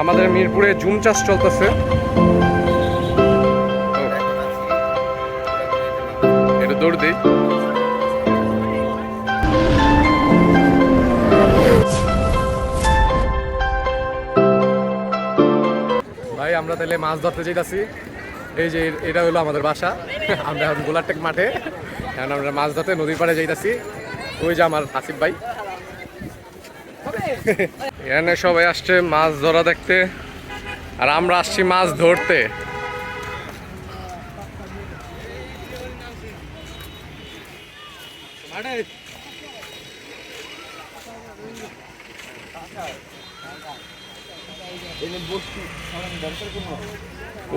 আমাদের মিরপুরে জুম চাষ চলতেছে। এটা দৌড় দিই। ভাই, আমরা তাহলে মাছ ধরতে যেতেছি এই যে, এটা হলো আমাদের বাসা। আমরা এখন গোলারটেক মাঠে। এখন আমরা মাছ ধরতে নদীর পাড়ে যাইতাছি। ওই যে আমার আসিফ ভাই। এখানে সবাই আসছে মাছ ধরা দেখতে আর আমরা আসছি মাছ ধরতে।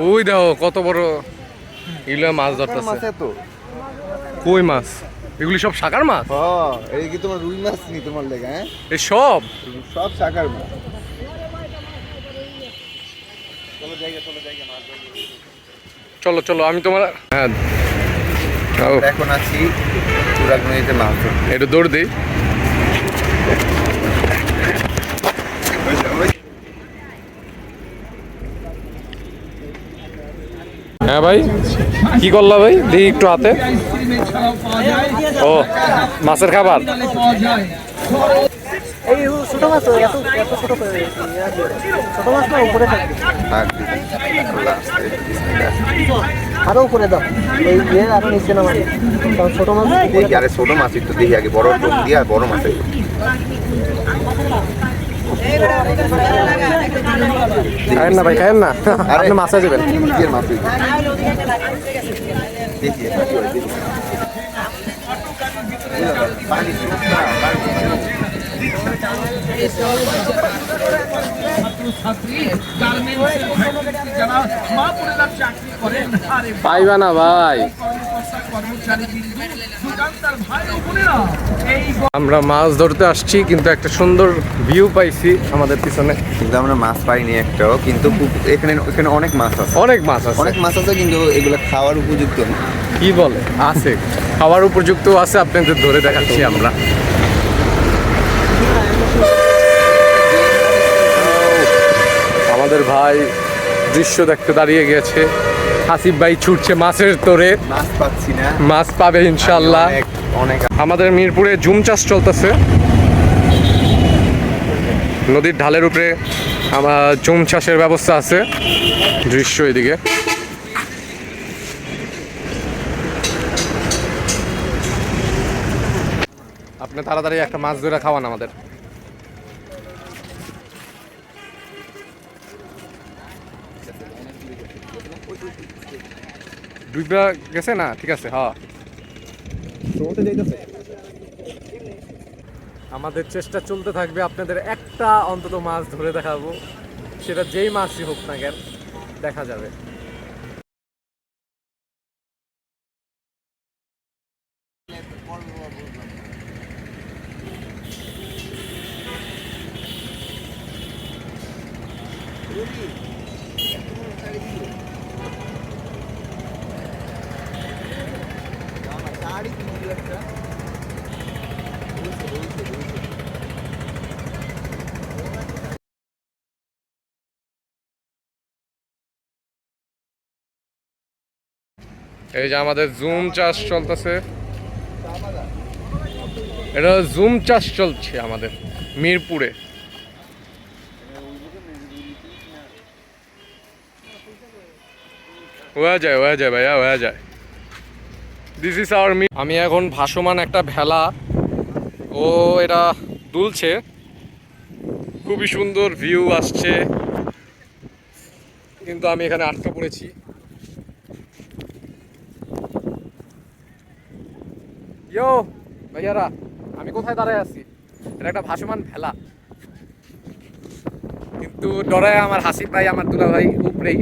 ওই দেখো কত বড় এগুলো মাছ ধরতেছে। কই মাছ? এগুলি সব শাকার মাছ? হ্যাঁ এই কি তোমার রুই মাছ নি তোমার লেগে হ্যাঁ? এই সব? সব শাকার মাছ। চলো চলো আমি তোমার হ্যাঁ। এখন আছি নদীতে মাছ একটু দৌড় দিই। হ্যাঁ ভাই কি করলা ভাই? দেখি একটু হাতে। ও মাছের খাবার? আর উপরে দাও। এই আরও নিচে কারণ ছোট মাছ ছোট মাছ একটু দেখি আগে বড় দিয়ে আর বড় মাছ। খায়েন না ভাই খায়েন না আপনি মাছে যাবেন। পাইবা না ভাই আমরা মাছ ধরতে আসছি কিন্তু একটা সুন্দর ভিউ পাইছি আমাদের পিছনে। কিন্তু আমরা মাছ পাইনি একটাও কিন্তু এখানে এখানে অনেক মাছ আছে। অনেক মাছ আছে। অনেক মাছ আছে কিন্তু এগুলো খাওয়ার উপযুক্ত কি বলে? আছে। খাওয়ার উপযুক্ত আছে আপনাদের ধরে দেখাচ্ছি আমরা। আমাদের ভাই দৃশ্য দেখতে দাঁড়িয়ে গেছে। হাসিফ ভাই ছুটছে মাছের তোরে। মাছ পাচ্ছি না। মাছ পাবে ইনশাল্লাহ অনেক অনেক আমাদের মিরপুরে জুম চাষ চলতেছে। নদীর ঢালের উপরে আমার জুম চাষের ব্যবস্থা আছে। দৃশ্য এদিকে। আপনি তাড়াতাড়ি একটা মাছ ধরে খাওয়ান আমাদের। ডুবরা গেছে না? ঠিক আছে হ্যাঁ। আমাদের চেষ্টা চলতে থাকবে আপনাদের একটা অন্তত মাছ ধরে দেখাবো। সেটা যেই মাছই হোক না কেন দেখা যাবে। এই যে আমাদের জুম চাষ চলতেছে। এটা জুম চাষ চলছে আমাদের, মিরপুরে। হয়ে যায় হয়ে যায় ভাইয়া, হয়ে যায়। দিস ইজ আওয়ার মি আমি এখন ভাসমান একটা ভেলা। ও এটা দুলছে। খুবই সুন্দর ভিউ আসছে। কিন্তু আমি এখানে আটকা পড়েছি। ইয়ো ভাইয়ারা, আমি কোথায় দাঁড়ায় আছি? এটা একটা ভাসমান ভেলা। কিন্তু ডরায় আমার হাসিফ ভাই আমার দুলা ভাই উপরেই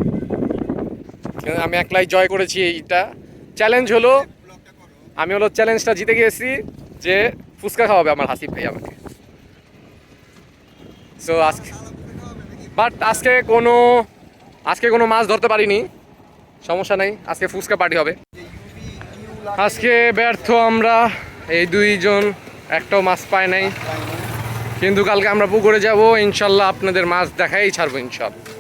আমি একলাই জয় করেছি এইটা। চ্যালেঞ্জ হলো, আমি হলো চ্যালেঞ্জটা জিতে গিয়েছি যে ফুচকা খাওয়াবে আমার হাসিফ ভাই আমাকে। সো আজকে বাট আজকে কোনো আজকে কোনো মাছ ধরতে পারিনি। সমস্যা নেই, আজকে ফুচকা পার্টি হবে। আজকে ব্যর্থ আমরা। এই দুইজন, একটাও মাছ পায় নাই। কিন্তু কালকে আমরা পুকুরে যাব, ইনশাল্লাহ আপনাদের মাছ দেখাই ছাড়বো ইনশাল্লাহ।